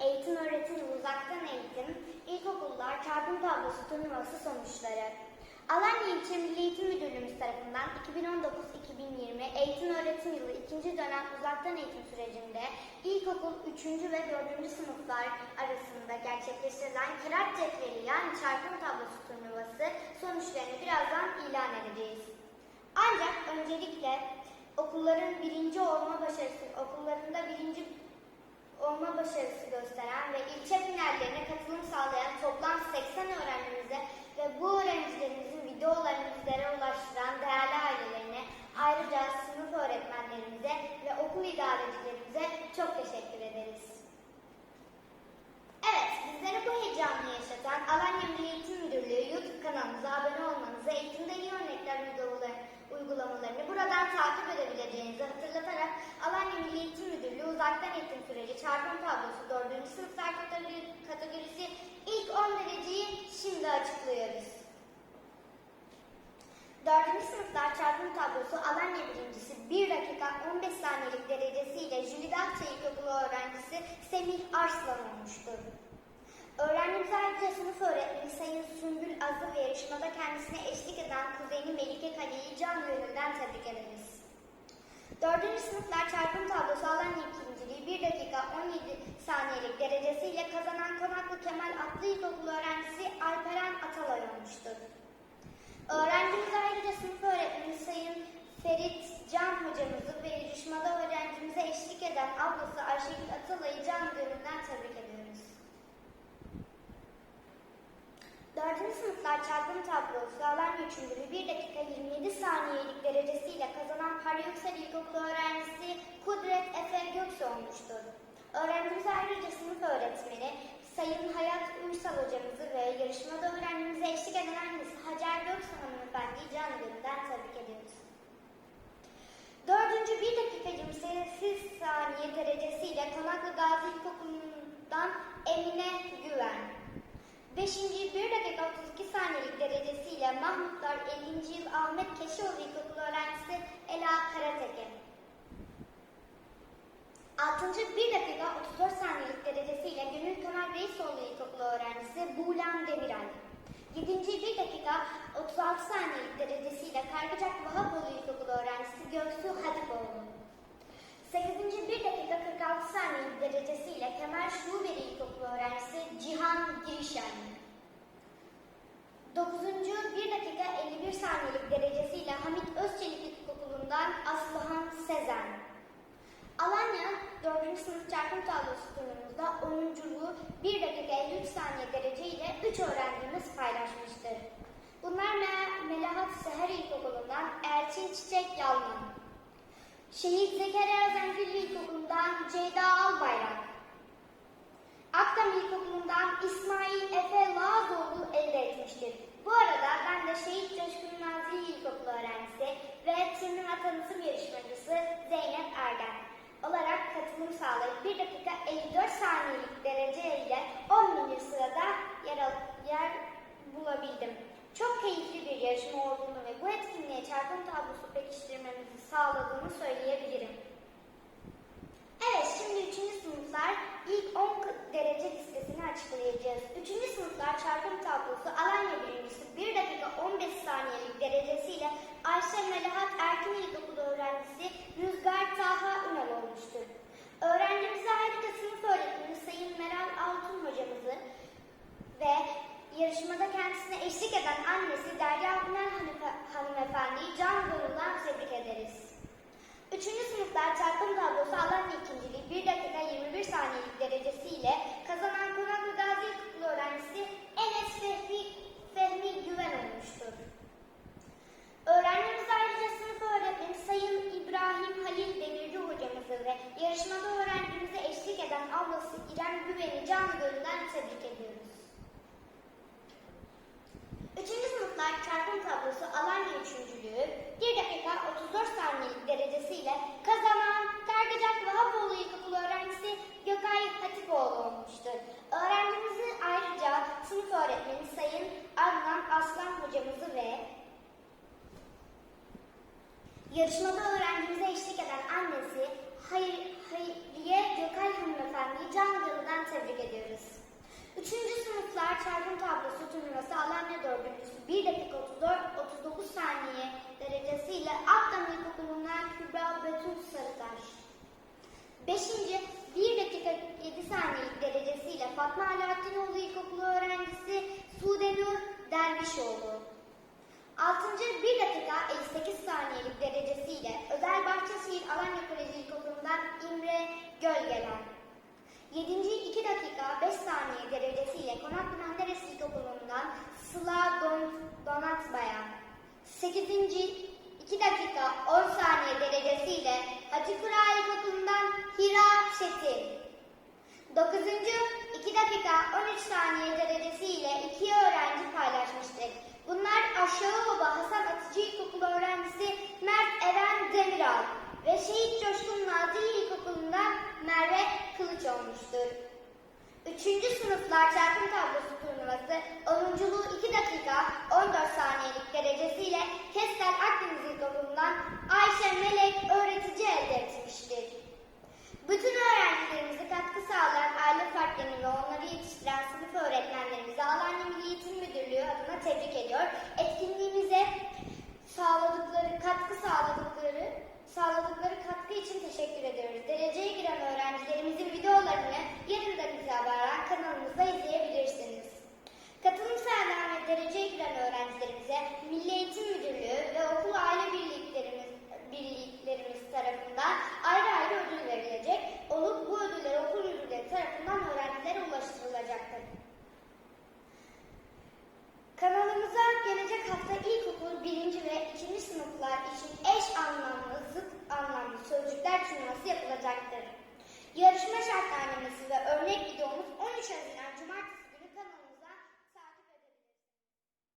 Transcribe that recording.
Eğitim Öğretim Uzaktan Eğitim İlkokullar Çarpım Tablosu Turnuvası sonuçları Alanya İlçe Milli Eğitim Müdürlüğümüz tarafından 2019-2020 Eğitim Öğretim Yılı 2. dönem uzaktan eğitim sürecinde ilkokul 3. ve 4. sınıflar arasında gerçekleştirilen kıraat cetveli yani çarpım tablosu turnuvası sonuçlarını birazdan ilan edeceğiz. Ancak öncelikle okulların birinci olma başarısı, okullarında birinci olma başarısı gösteren ve ilçe finallerine katılım sağlayan toplam 80 öğrencimize ve bu öğrencilerimizin videolarını bizlere ulaştıran değerli ailelerine, ayrıca sınıf öğretmenlerimize ve okul idarecilerimize çok teşekkür ederiz. Evet, bizlere bu heyecanı yaşatan Alanya Milli Eğitim Müdürlüğü YouTube kanalımıza abone olmanızı, eğitimde iyi örnekler uygulamaları- uygulamalarını buradan takip edebileceğinizi hatırlatarak Alanya Milli Eğitim Müdürlüğü uzaktan eğitim süreci çarpım tablosu 4. sınıflar kategori- kategorisi ilk 10 dereceyi şimdi açıklıyoruz. 4. sınıflar çarpım tablosu Alanya birincisi 1 dakika 15 saniyelik derecesiyle Jülide Akça İlkokulu öğrencisi Semih Arslan olmuştur. Öğrencimiz ayrıca sınıf öğretmeni Sayın Sümbül Azı ve yarışmada kendisine eşlik eden kuzeni Melike Kale'yi can gönülden tebrik ederiz. 4. sınıflar çarpım tablosu Alanya ikinciliği 1 dakika 17 saniyelik derecesiyle kazanan Konaklı Kemal Atlı İlkokulu öğrencisi Alperen Atalay olmuştur. Öğrencimiz ayrıca sınıf öğretmeni Sayın Ferit Can hocamızı ve yarışmada öğrencimize eşlik eden ablası Ayşegül Atalay'ı can gönülden tebrik ediyoruz. Dördüncü sınıflar çarpım tablosu Alanya üçüncülüğü 1 dakika 27 saniyelik derecesiyle kazanan Paryöksel İlkokulu öğrencisi Kudret Efe Göksu olmuştur. Öğrencimiz ayrıca sınıf öğretmeni Sayın Hayat Uysal hocamızı ve yarışmada öğrencimize eşlik eden annesi Hacer Göksu hanımefendiyi canı gönülden tebrik ediyoruz. Dördüncü 1 dakika 28 saniye derecesiyle Konaklı Gazi İlkokulu'ndan Emine Güven. Beşinci 1 dakika 32 saniyelik derecesiyle Mahmutlar 50. yıl Ahmet Keşioğlu İlkokulu öğrencisi Ela Karateke. 6. 1 dakika 34 saniyelik derecesiyle Gönül Kemal Reisoğlu İlkokulu öğrencisi Buğlan Demiray. 7. 1 dakika 36 saniyelik derecesiyle Kargıcak Vahapoğlu İlkokulu öğrencisi Göksu. 8. 1 dakika 46 saniyelik derecesiyle Kemal Şubeli İlkokulu öğrencisi Cihan Girişen. 9. 1 dakika 51 saniyelik derecesiyle Hamit Özçelik İlkokulu'ndan Aslıhan Sezen. Alanya 4. sınıf çarpım tablosu turnuvumuzda 10.luğu 1 dakika 53 saniye dereceyle 3 öğrencimiz paylaşmıştır. Bunlar Me- Melahat Seher İlkokulu'ndan Elçin Çiçek Yalman. Şehit Zekeriya Zengülü İlkokulu'ndan Ceyda Albayrak. Akdam İlkokulu'ndan İsmail Efe Lazoğlu elde etmiştir. Bu arada ben de Şehit Coşkun Nazilli İlkokulu öğrencisi ve turnuva tanıtım yarışmacısı Zeynep Ergen olarak katılım sağlayıp 1 dakika 54 yarışma olduğunu ve bu etkinliğe çarpım tablosu pekiştirmemizi sağladığını söyleyebilirim. Evet, şimdi 3. sınıflar ilk 10 k- derece listesini açıklayacağız. 3. sınıflar çarpım tablosu Alanya birincisi 1 dakika 15 saniyelik derecesiyle Ayşe Melahat Erkin İlkokulu öğrencisi Rüzgar Taha Ünal olmuştur. Öğrencimize ayrıca sınıf öğretmeni Sayın Meral Altun hocamızı ve yarışmada kendisine eşlik eden annesi Derya Ünal Hanife- hanımefendiyi can gönülden tebrik ederiz. Üçüncü sınıflar çarpım tablosu Alanya ikinciliği 1 dakika 21 saniyelik derecesiyle kazanan Konaklı Gazi İlkokulu öğrencisi Enes Fehmi, Fehmi Güven olmuştur. Öğrencimiz ayrıca sınıf öğretmeni Sayın İbrahim Halil Demirci hocamızı ve yarışmada öğrencimize eşlik eden ablası İrem Canı gönülden tebrik ediyoruz. Üçüncü sınıflar çarpım tablosu Alanya üçüncülüğü 1 dakika 34 saniyelik derecesiyle kazanan Kargıcak Vahapoğlu İlkokulu öğrencisi Gökay Hatipoğlu olmuştur. Öğrencimizi ayrıca sınıf öğretmeni Sayın Adnan Aslan hocamızı ve yarışmada öğrencimize eşlik eden annesi Hayır, Hayriye Gökay hanımefendiyi can gönülden tebrik ediyoruz. Üçüncü sınıflar çarpım tablosu turnuvası Alanya dördüncüsü 1 dakika 34, 39 saniye derecesiyle Akdam İlkokulu'ndan Kübra Betül Sarıtaş. Beşinci 1 dakika 7 saniyelik derecesiyle Fatma Alaaddinoğlu İlkokulu öğrencisi Sude Nur Dervişoğlu. Altıncı 1 dakika 58 saniyelik derecesiyle Özel Bahçeşehir Alanya Koleji İmre Gölgelen. 7. 2 dakika 5 saniye derecesiyle Konaklı Menderes İlkokulu'ndan Sıla Don, Donat Bayan. 8. 2 dakika 10 saniye derecesiyle Hacı Kura İlkokulu'ndan Hira Çetin. 9. 2 dakika 13 saniye derecesiyle iki öğrenci paylaşmıştır. Bunlar Aşağıoba Hasan Atıcı İlkokulu öğrencisi Mert Eren Demiral ve Şehit Coşkun Nazilli İlkokulu'ndan Merve Kılıç olmuştur. Üçüncü sınıflar çarpım tablosu turnuvası 10. 2 dakika 14 saniyelik derecesiyle Kestel Akdeniz İlkokulu'ndan Ayşe Melek öğretici elde etmiştir. Bütün öğrencilerimize katkı sağlayan aile fertlerini ve onları yetiştiren sınıf öğretmenlerimizi Alanya Milli Eğitim Müdürlüğü adına tebrik ediyor. Etkinliğimize sağladıkları, katkı sağladıkları, sağladıkları katkı için teşekkür ediyoruz. Dereceye giren öğrencilerimizin videolarını yarından itibaren kanalımızda izleyebilirsiniz. Katılım sağlayan ve dereceye giren öğrencilerimize Milli Eğitim Müdürlüğü ve okul aile birliklerimiz, birliklerimiz tarafından ayrı ayrı ödül verilecek olup bu ödüller okul müdürleri tarafından öğrencilere ulaştırılacaktır. Kanalımıza gelecek hafta ilkokul 1. ve 2. sınıflar için eş anlamlı, zıt anlamlı sözcükler turnuvası yapılacaktır. Yarışma şartnamemiz ve örnek videomuz 13 Haziran Cumartesi.